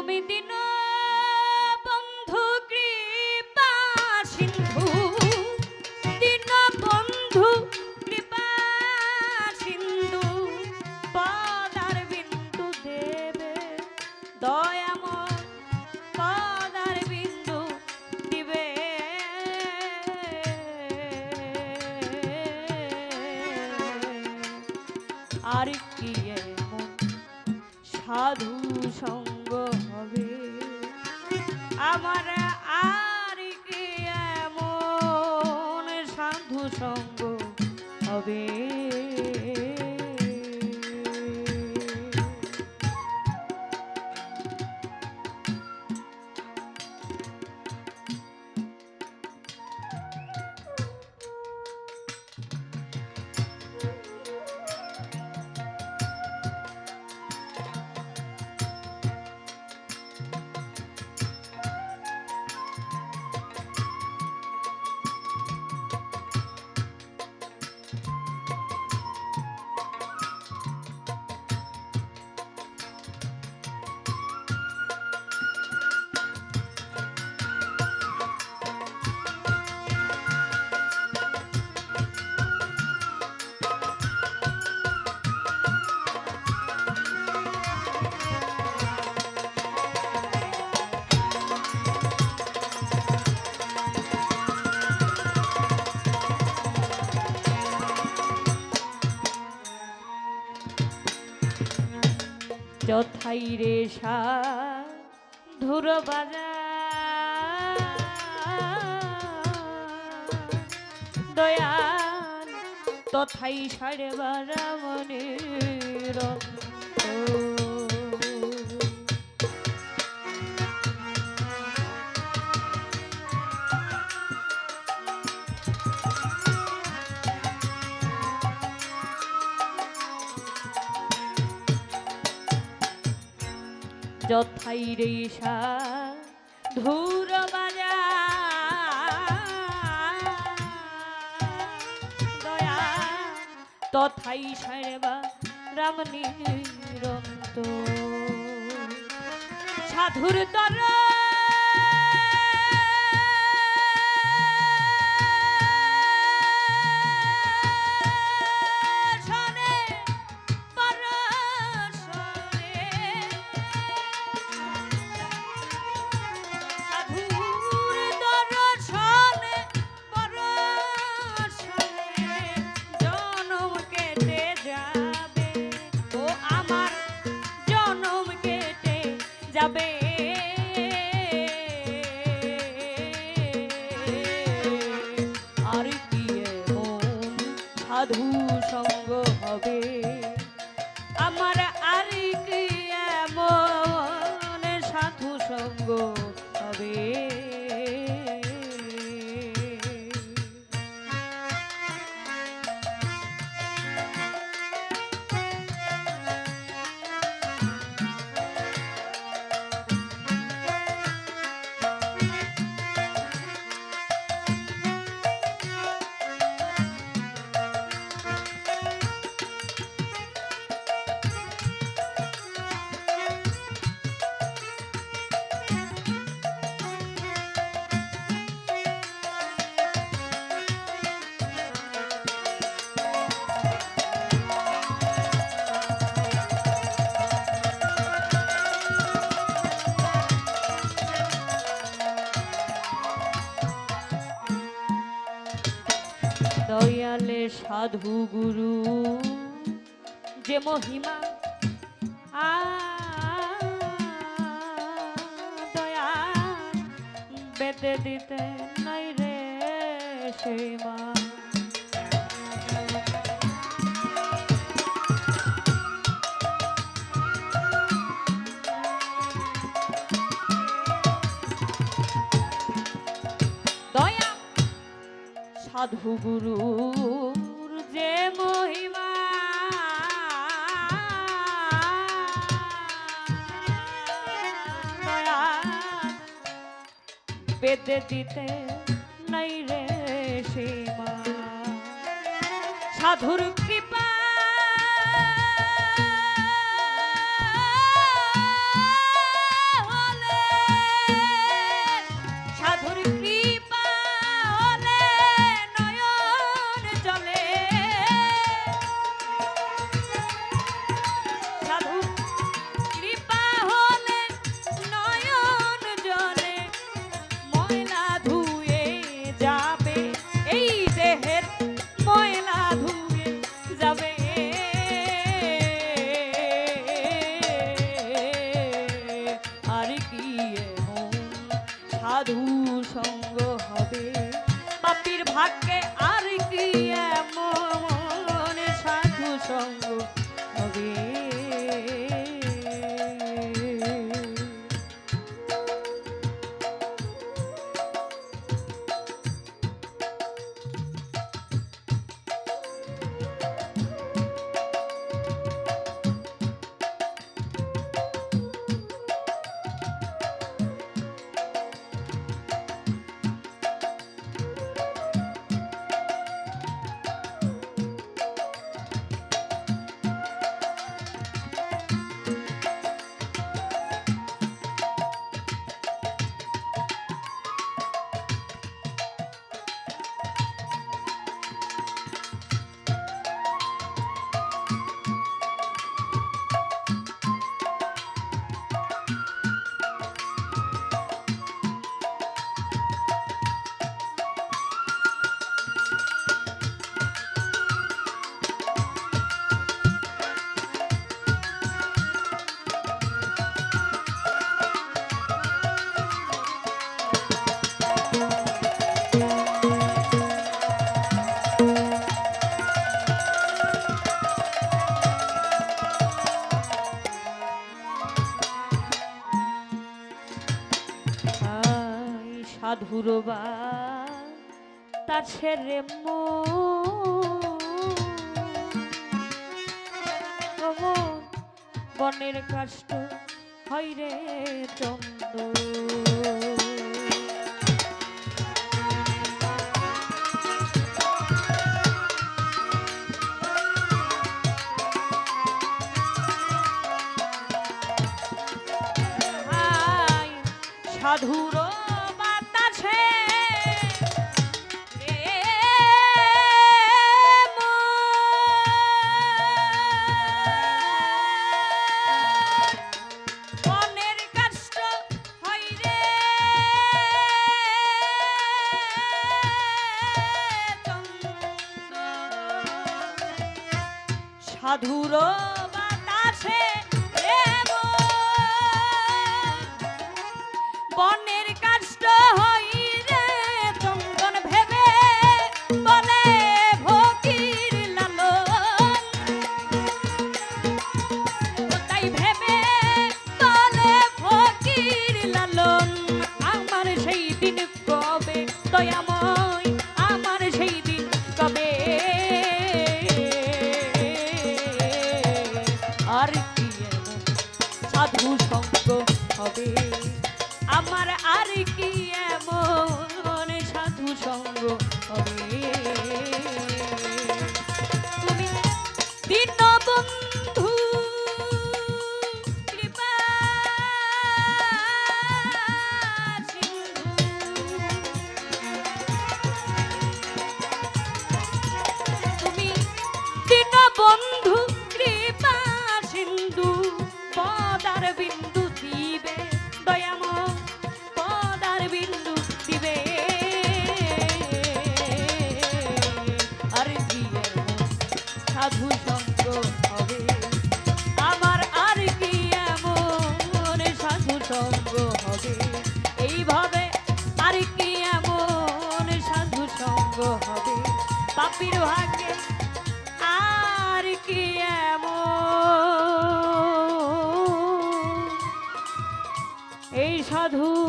তুমি দিন বন্ধু কৃপা সিন্ধু। দিন বন্ধু কৃপা সিন্ধু। পদার বিন্দু দেবে দয়াময় পদার বিন্দু দিবে। আর কি সাধু সঙ্গ হবে। আমার আর কি এমন সাধু সঙ্গ হবে? যথাই রে সা ধুর বাজা দয়াল তথাই সাড়ে বারা মনের যথাই রে সা ধুর বাজা দয়া তথাই সারবা রাম নিরন্ত সাধুর তর দয়ালে সাধু গুরু যে মহিমা দয়া বেদে দিতে নাই রে সেই দয়া সাধু গুরুর যে মহিমা। পেতে দিতে নাই রে সীমা। সাধুর কৃপা সাধুর বা তার সেরে মন বনের কাষ্ট হয় রে চন্দ্র। সাধুর বাতাসে বনে আমার আর কি bravo.